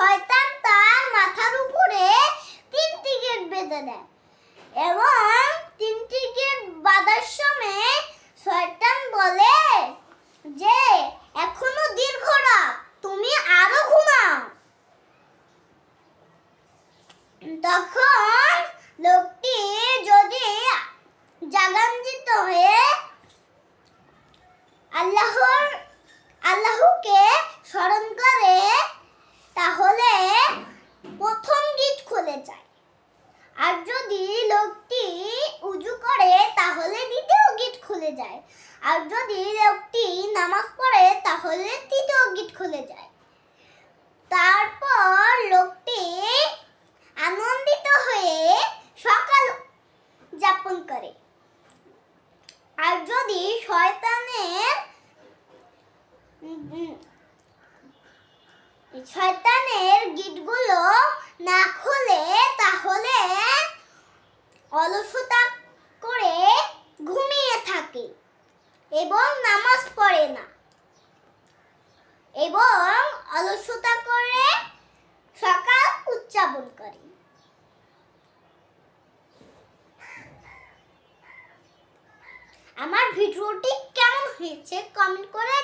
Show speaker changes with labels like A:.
A: শয়তান তার মাথার উপরে তিনটি গেট বেঁধে দেয় এবং তিনটি গেট বাঁধার সময় শয়তান বলে যে, এখনও দীর্ঘ রাত, তুমি আরও ঘুমাও। তখন লোকটি যদি জাগাঞ্জিত হয়ে আল্লাহর, আল্লাহকে স্মরণ করে আর যদি লোকটি নামাজ পড়ে, তাহলে তৃতীয় গিট খুলে যায়। তারপর লোকটি আনন্দিত হয়ে সকাল যাপন করে। আর যদি শয়তানের শয়তানের গিটগুলো না খুলে, তাহলে অলসতা এবং নামাজ পড়ে না। এবং অলসতা করে সকাল উদযাপন করে। আমার ভিডিওটি কেমন হয়েছে কমেন্ট করে